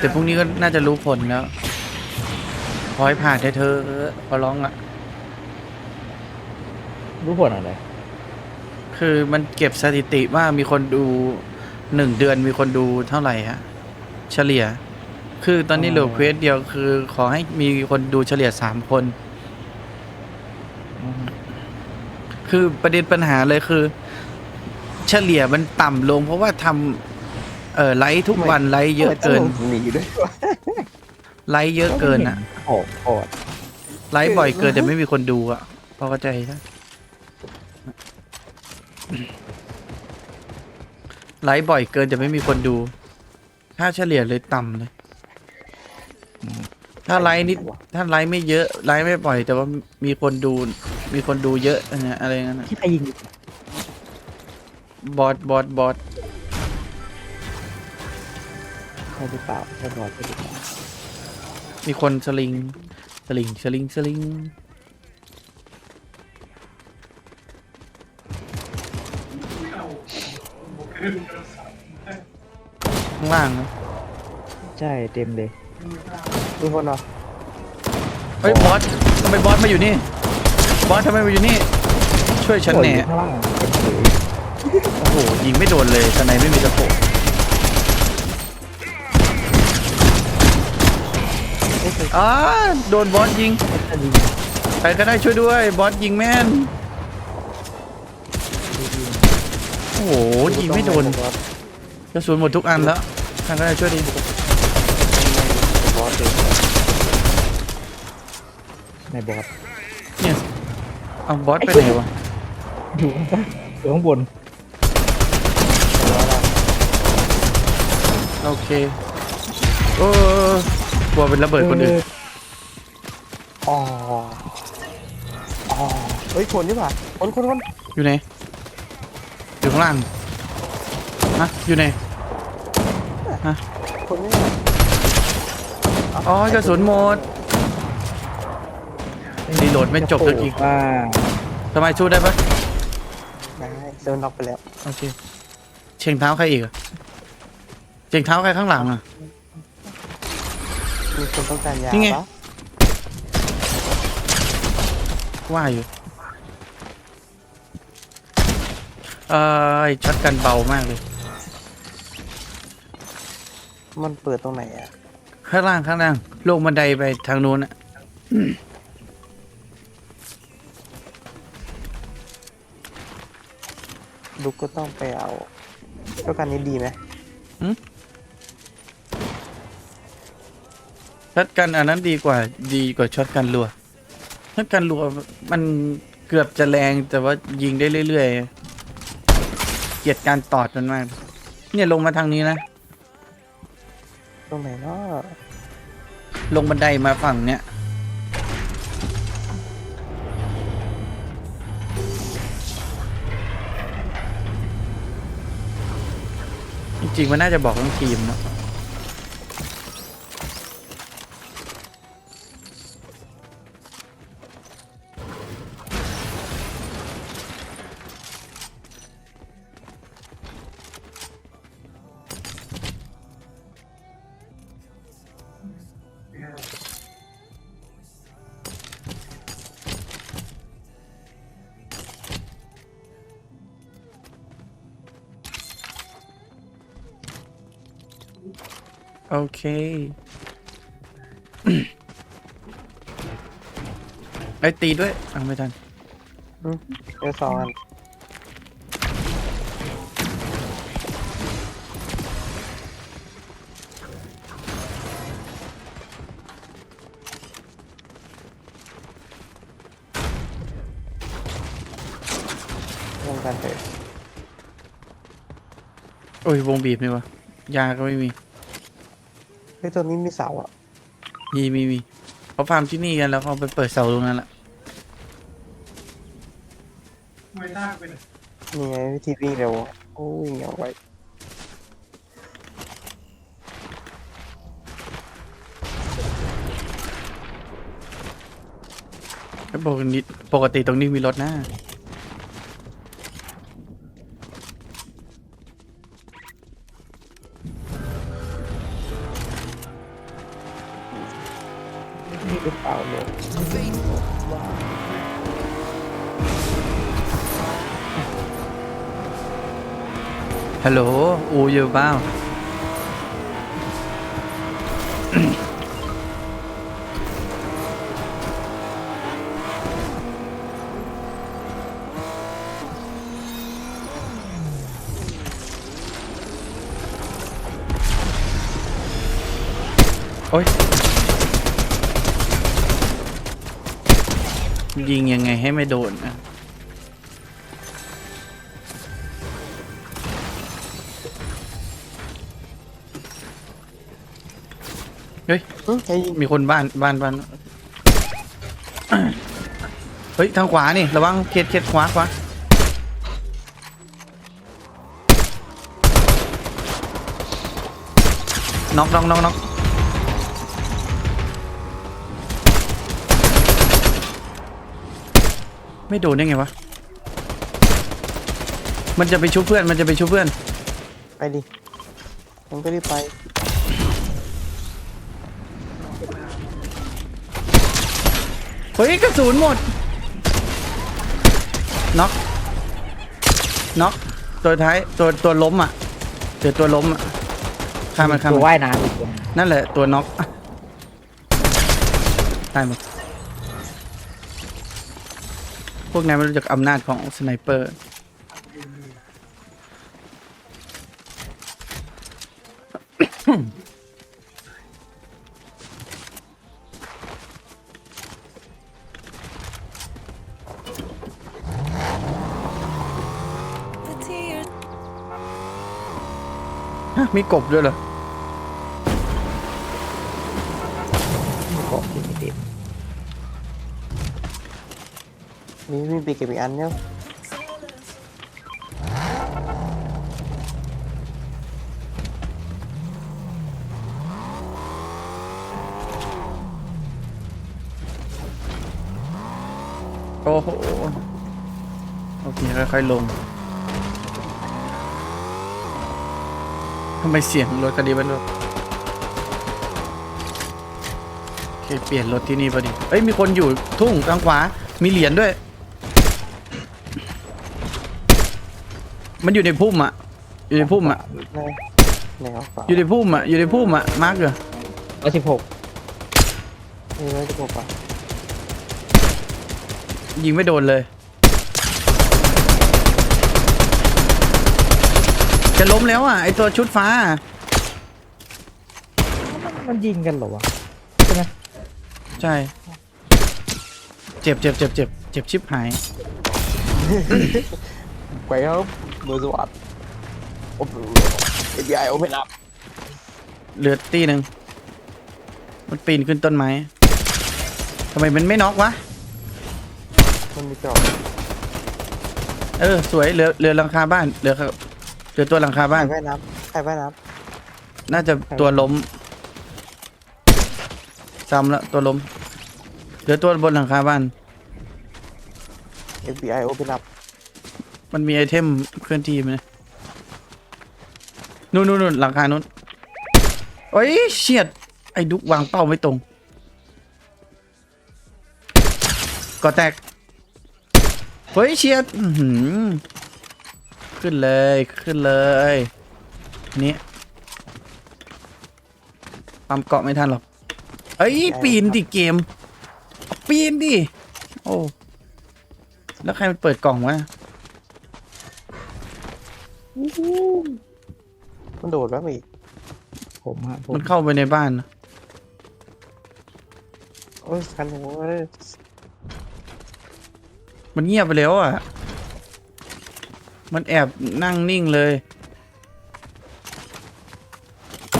แต่พรุ่งนี้ก็น่าจะรู้ผลแล้วขอให้ผ่านเถอะเธอขอร้องอะ รู้ผลอะไร คือมันเก็บสถิติว่ามีคนดูหนึ่งเดือนมีคนดูเท่าไหร่ฮะ เฉลี่ย คือตอนนี้เหลือเควสเดียวคือ ขอให้มีคนดูเฉลี่ยสามคน อืมคือประเด็นปัญหาเลยคือ เฉลี่ยมันต่ำลง เพราะว่าทำ เอ่อไลฟ์ทุกวันไลฟ์เยอะเกินหนีด้วยวะไลฟ์เยอะเกินอะโอ้โหไลฟ์บ่อยเกินแต่ไม่มีคนดูอะพอเข้าใจใช่ไลฟ์บ่อยเกินแต่ไม่มีคนดูค่าเฉลี่ยเลยต่ำเลย ถ้าไลฟ์นิดถ้าไลฟ์ไม่เยอะไลฟ์ไม่บ่อย แต่ว่ามีคนดู มีคนดูเยอะอะไรเงี้ยอะไรเงี้ยนะที่ใครยิงบอสบอสบอส ใครหรือเปล่าใช่บอสใช่หรือเปล่ามีคนสลิง สลิง สลิง สลิง ข้างล่างนะใช่เต็มเลยมีคนเหรอเฮ้ยบอสทำไมบอสมาอยู่นี่ บอสทำไมมาอยู่นี่ ช่วยฉันแหน่โอ้ยข้างล่างเฉยโอ้โหยิงไม่โดนเลยทนายไม่มีสะโพก อ้าโดนบอสยิงจะยิง ใครก็ได้ช่วยด้วย บอสยิงแม่น โอ้โหยิงไม่โดนกระสุนหมดทุกอันแล้วใครก็ได้ช่วยดีบอสเลยในบอสเนี่ยเอาบอสไปไหนวะอยู่อยู่ข้างบนโอเคเออ กลัวเป็นระเบิดคนอื่นอ๋ออ๋อเฮ้ยคนนี่หว่าคนคนคนอยู่ไหนอยู่ข้างล่างฮะอยู่ไหนคนนี่อ๋อกระสุนหมดรีโหลดไม่จบสักทีว่าทำไมสู้ได้ปะได้เดินออกไปแล้วโอเคเชียงเท้าใครอีกอะเชียงเท้าใครข้างหลังอะ มีคนต้องการยานี่ไง ปะว่าอยู่ เอ่อช็อตกันเบามากเลย มันเปิดตรงไหนอะข้างล่างข้างล่าง ลงบันไดไปทางนู้นอะลูกก็ต้องไปเอาเจ้ากันนี้ดีไหม ช็อตกันอันนั้นดีกว่าดีกว่าช็อตกันรัวช็อตกันรัวมันเกือบจะแรงแต่ว่ายิงได้เรื่อยๆเกลียดการตอดมันมาก เนี่ยลงมาทางนี้นะ ตรงไหนเนาะลงบันไดมาฝั่งเนี้ยจริงๆมันน่าจะบอกทั้งทีมเนอะ โอเค ไอ้ยตีด้วยเอาไม่ทันเดี๋ยวสองอันลงกันเถอะโอ้ยวงบีบนี่วะยาก็ไม่มี เฮ้ยตัวนี้มีเสาอะมีมีมีเขาฟาร์มที่นี่กันแล้วเขาไปเปิดเสาตรงนั้นแหละนี่ไงวิธีวิ่งเร็วโอ้วิ่งเอาไว้แล้วปกติปกติตรงนี้มีรถนะ all year round. Ôi. ยิงยังไงให้ไม่โดนนะ ใครยิงมีคนบ้านบ้านบ้านเฮ้ยทางขวานี่ระวังเขตเขตขวาขวาน็อกน็อกน็อกน็อกไม่โดนได้ไงวะ มันจะไปชุบเพื่อน มันจะไปชุบเพื่อน ไปดิมันก็รีบไป เฮ้ยกระสุนหมดน็อกน็อกตัวท้ายตัวตัวล้มอะเดี๋ยวตัวล้มอะข้ามมันข้ามตัวมันว่ายน้ำอีกตัวนั่นแหละตัวน็อกตายหมดพวกนายไม่รู้จักอำนาจของสไนเปอร์ มีกบด้วยเหรอเกาะที่ไม่เต็มมีมีปีกเก็บอีกอันเนี่ยโอ้โหโอเคค่อยๆลง ทำไมเสียงรถคันนี้มันแบบโอเคเปลี่ยนรถที่นี่พอดี เอ้ยมีคนอยู่ทุ่งทางขวา มีเหรียญด้วย มันอยู่ในพุ่มอะอยู่ในพุ่มอะในในเอาเปล่าอยู่ในพุ่มอะอยู่ในพุ่มอะมาร์กเหรอร้อยสิบหกมีไว้จะบอกป่ะยิงไม่โดนเลย จะล้มแล้วอะไอตัวชุดฟ้า มันมันยิงกันเหรอวะใช่ไหมใช่ เจ็บเจ็บเจ็บเจ็บเจ็บชิบหายไปครับเบอร์สวัสดิ์โอ้โหเอพีไอโอเพนอัพเหลือตีหนึ่งมันปีนขึ้นต้นไม้ทำไมมันไม่น็อกวะ มันมีกรอบเออ สวยเหลือเหลือหลังคาบ้านเหลือครับ เหลือตัวหลังคาใครบ้านว่ายน้ำใครว่ายน้น่าจะตัวล้มซ้ำละตัวล้มเหลือตัวบนหลังคาบ้านำ FBI Open Up มันมีไอเทมเคลื่อนที่ไหมเนี่ยนู่นนู่นนู่นหลังคานู้นโอ้ยเฉียด ไอ้ดุกวางเป้าไม่ตรง ก็แตก เฮ้ยเฉียด อื้อหือ ขึ้นเลยขึ้นเลยนี่ปั๊มเกาะไม่ทันหรอกเอ้ยปีนดิเกม ปีนดิโอ้แล้วใครมันเปิดกล่องวะมันโดดแล้วอีกผมฮะผมมันเข้าไปในบ้านนะโอ้ยคันหัวเลยมันเงียบไปแล้วอะ มันแอบนั่งนิ่งเลย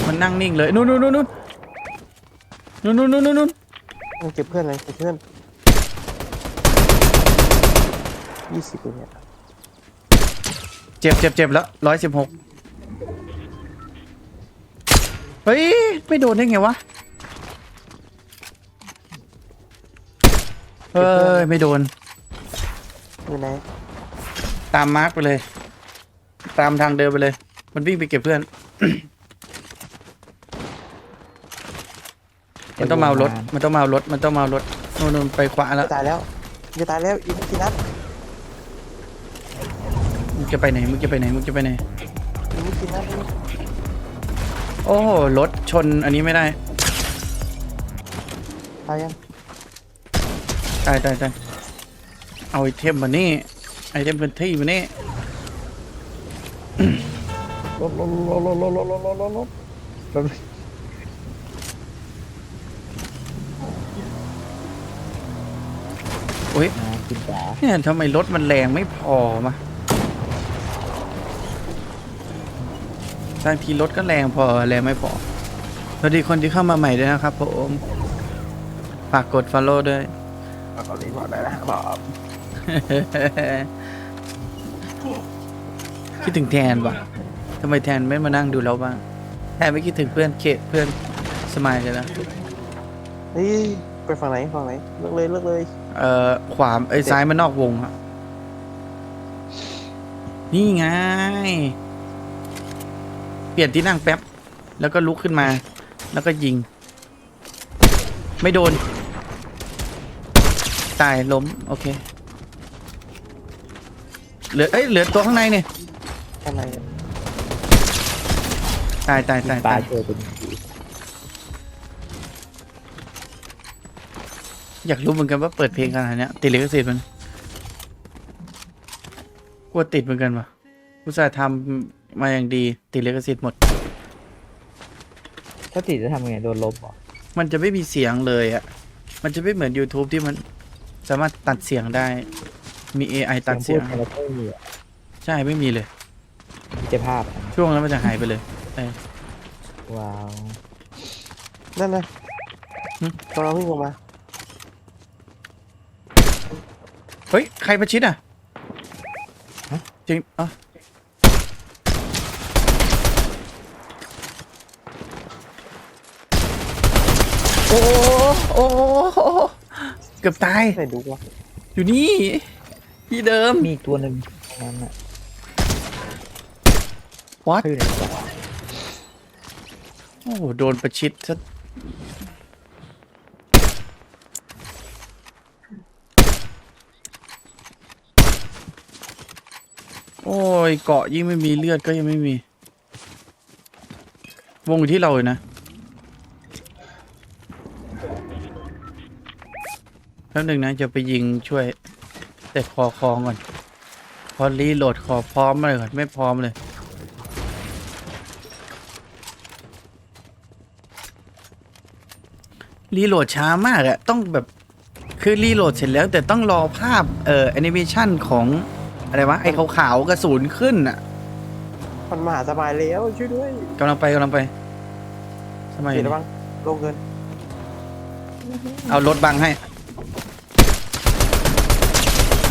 มันนั่งนิ่งเลย นู่นนู่นนู่นนู่นนู่นนู่นนู่นนู่นมันเก็บเพื่อนเลยเก็บเพื่อนยี่สิบเลยเนี่ยเจ็บเจ็บเจ็บแล้วร้อยสิบหกเฮ้ย ไม่โดนได้ไงวะ เฮ้ย ไม่โดน อยู่ไหน ตามมาร์กไปเลย ตามทางเดินไปเลย มันวิ่งไปเก็บเพื่อนใจมันต้องมาเอารถ มันต้องมาเอารถ มันต้องมาเอารถนู่นนู่นไปขวาแล้ว จะตายแล้วจะตายแล้วอีกไม่กี่นัดมึงจะไปไหน มึงจะไปไหน มึงจะไปไหน อีกไม่กี่นัดโอ้โหรถชนอันนี้ไม่ได้ ตายยังตายตายตายเอาไอเทมมานี่ ไอเทมพื้นที่มานี่รถรถรถรถรถรถรถรถรถรถรถโอ้ยนะคุณจ๋าเนี่ยทำไมรถมันแรงไม่พอมาบางทีรถก็แรงพอแรงไม่พอสวัสดีคนที่เข้ามาใหม่ด้วยนะครับผมฝากกด follow ด้วยเอาก่อนเลยบอกได้แล้วบอก คิดถึงแทนว่ะทำไมแทนไม่มานั่งดูเราบ้างแทนไม่คิดถึงเพื่อนเขตเพื่อนสมายเลยนะเฮ้ยไปฝั่งไหนฝั่งไหนเลิกเลยเลิกเลย เอ่อขวาไอ้ยซ้ายมันนอกวงอะนี่ไง เปลี่ยนที่นั่งแป๊บ แล้วก็ลุกขึ้นมา แล้วก็ยิง ไม่โดน ตายล้ม โอเค เหลือเอ้ยเหลือตัวข้างในเนี่ย อะไรอะตายตายตายตาตายยเจอเป็นผีอยากรู้เหมือนกันว่าเปิดเพลงขนาดเนี้ยติดลิขสิทธิ์มันกลัวติดเหมือนกันวะอุตส่าห์ทำมาอย่างดีติดลิขสิทธิ์หมด ถ้าติดจะทำไงโดนลบเหรอมันจะไม่มีเสียงเลยอะ่ะมันจะไม่เหมือน YouTube ที่มันสามารถตัดเสียงได้ มี AI ตัดเสียง พูคาแรคเตอร์อะใช่ไม่มีเลย เจ้าภาพอะช่วงแล้วมันจะหายไปเลยเออ ว้าวนั่นนะหึกำลังวิ่งออกมาเฮ้ย ใครประชิดอะจริงอ๋อโอ้โหโอ้โหเกือบตาย ไหนดูวะอยู่นี่ ที่เดิมมีอีกตัวหนึ่งตรงนั้นอะ วัดโอ้โดนประชิดซะโอ้ย เกาะยิ่งไม่มีเลือดก็ยังไม่มี วงอยู่ที่เราเลยนะแป๊บหนึ่งนะ จะไปยิงช่วย แต่คอคองก่อน พอรีโหลดขอพร้อมเลยก่อนไม่พร้อมเลย รีโหลดช้ามากอะต้องแบบคือรีโหลดเสร็จแล้วแต่ต้องรอภาพเอ่อแอนิเมชันของอะไรวะไอ้ขาวๆกระสุนขึ้นอะมันมหาสบายแล้วช่วยด้วยกำลังไปกำลังไปทำไมเดี๋ยวระวังลงเงินเอารถบังให้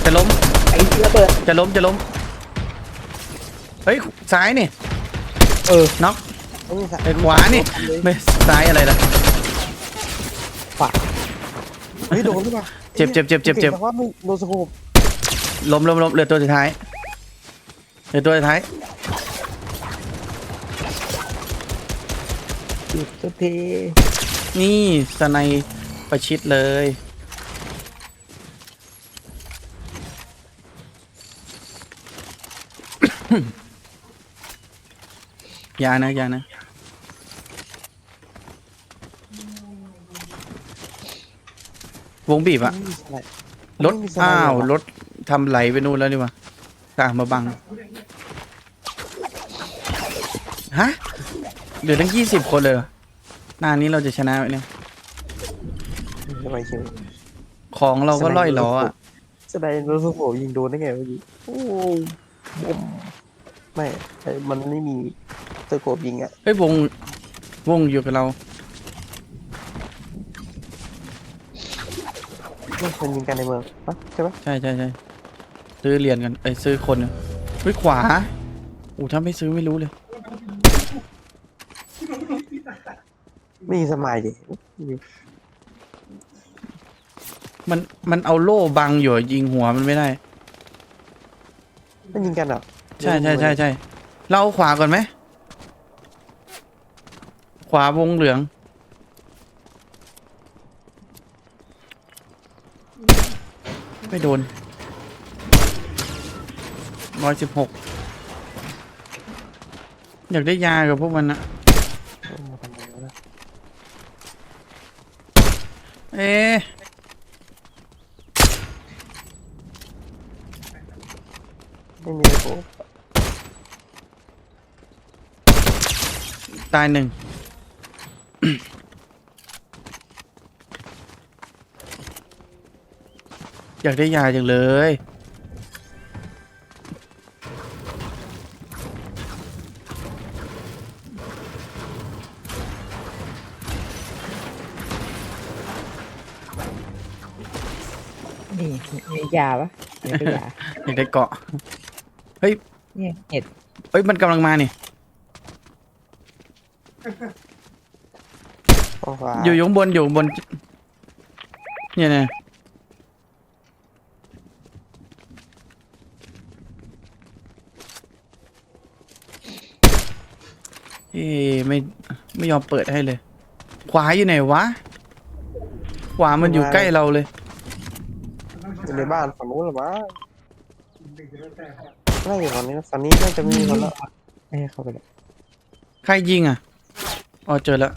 จะล้มไอ้ที่ระเบิดจะล้มจะล้มเฮ้ยซ้ายนี่เออน็อกไม่มีสะไอ้ขวานี่ ไม่ซ้ายอะไรล่ะ ฝักเฮ้ยโดนหรือเปล่าเจ็บเจ็บเจ็บเจ็บเจ็บก่งแต่ว่ามึงโดนสโคปล้มล้มล้มเหลือตัวสุดท้ายเหลือตัวสุดท้ายหยุดสักทีนี่สไนประชิดเลยอยานะอยานะ วงบีบอะไม่มีสไลด์รถไม่มีสไลด์อ้าวเหรอรถทำไหลไปนู่นแล้วนี่วะต่างมาบังฮะเหลือตั้งยี่สิบคนเลยเหรอหน้านี้เราจะชนะไหมเนี่ยทำไมคิวของเราก็ล่อยล้ออะสไลด์โดนสโคปยิงโดนได้ไงเมื่อกี้โอ้บุ้มไม่ไอ้มันไม่มีสโคปยิงอะเฮ้ยวงวงอยู่กับเรา มันยิงกันในเมืองปะใช่ปะใช่ใช่ใช่ซื้อเหรียญกันไอ้ยซื้อคนอะเฮ้ยขวาอู้ถ้าไม่ซื้อไม่รู้เลย ไม่มีสมายดิมันมันเอาโล่บังอยู่อะยิงหัวมันไม่ได้มันยิงกันเหรอใช่ใช่ใช่ใช่เราเอาขวาก่อนไหมขวาวงเหลือง ไม่โดนร้อยสิบหกอยากได้ยากับพวกมันนะเออมาทำไมวะนะเอ๊ะไม่มีสโคปตายหนึ่ง อยากได้ยาจังเลย นี่มียาปะมีก็ยาอยากได้เกาะ เนี่ยเห็ดเอ้ยมันกำลังมานี่ห้องฟ้าอยู่อยู่ข้างบนอยู่ข้างบน เนี่ยนะ เอ๊ะไม่ไม่ยอมเปิดให้เลย ขวาอยู่ไหนวะ ขวามันอยู่ใกล้เราเลย อยู่ในบ้านฝั่งนู้นเหรอมั้งไม่อยู่ฝั่งนี้นะฝั่งนี้น่าจะมีคนละไม่ให้เข้าไปเลยใครยิงอะ อ๋อเจอแล้ว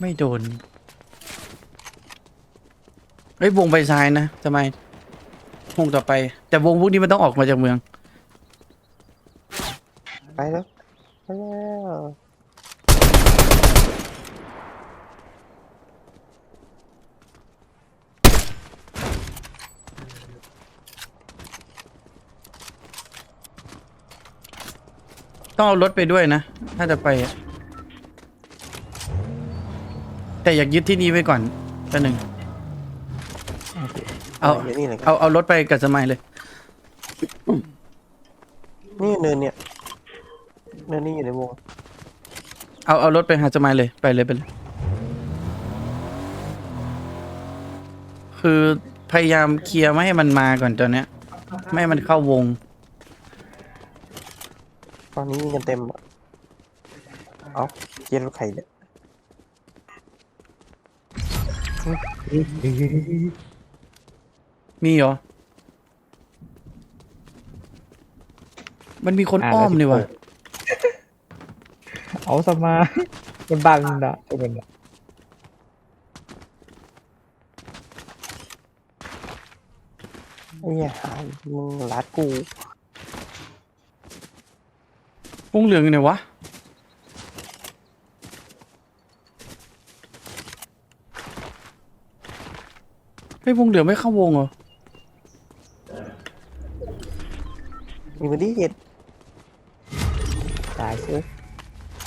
ไม่โดน เฮ้ยวงไปซ้ายนะทำไมวงต่อไป แต่วงพวกนี้มันต้องออกมาจากเมือง ไปแล้วไปแล้วต้องเอารถไปด้วยนะ ถ้าจะไปอะแต่อยากยึดที่นี่ไว้ก่อนตัวหนึ่ง เอาดี๋ยวนี่เลยเอาเอารถไปกับสมัยเลย นี่เนินเนี่ยเนินนี่อยู่ในวงเอาเอารถไปหาสมัยเลยไปเลยไปเลย คือพยายามเคลียร์ไม่ให้มันมาก่อนตอนเนี้ย ไม่ให้มันเข้าวง ตอนนี้ยิงกันเต็มอะเอาเย็นรถไข่เนี่ย มีเหรอ มันมีคนอ้อมนี่วะเอาสมามันบังนะไอ้มันน่ะไอ้เหี้ยหายมึงรัดกูวงเหลืองอยู่ไหนวะ เฮ้ยวงเหลืองไม่เข้าวงเหรอ มีมันที่เห็ดตายซื้อ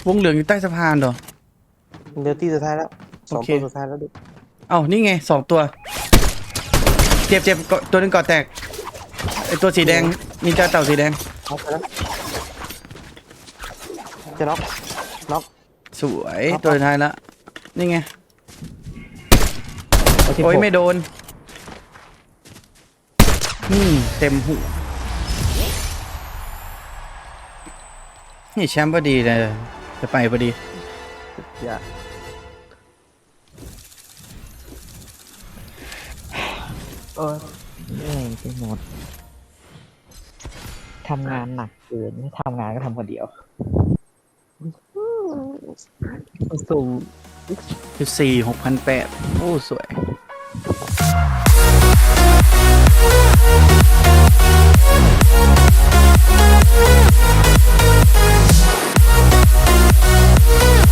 วงเหลืองอยู่ใต้สะพานเหรอ เดือที่สุดท้ายแล้วสองโอเค ตัวสุดท้ายแล้วดิเอ้านี่ไงสองตัว เจ็บเจ็บเกาะตัวหนึงเกาะแตกไอตัวสีแดงนินจาเต่าสีแดง น็อกไปแล้วจะน็อกน็อก สวยตัวสุดท้ายละนี่ไงเอาที่โอ้ยหกไม่โดนอืมเต็มหัว นี่แชมป์พอดีเลยจะไปพอดีอย่าเอ้เหนื่อยไปหมดทำงานหนักเกินไม่ทำงานก็ทำคนเดียวสูงคือสี่หกพันแปดโอ้ สวย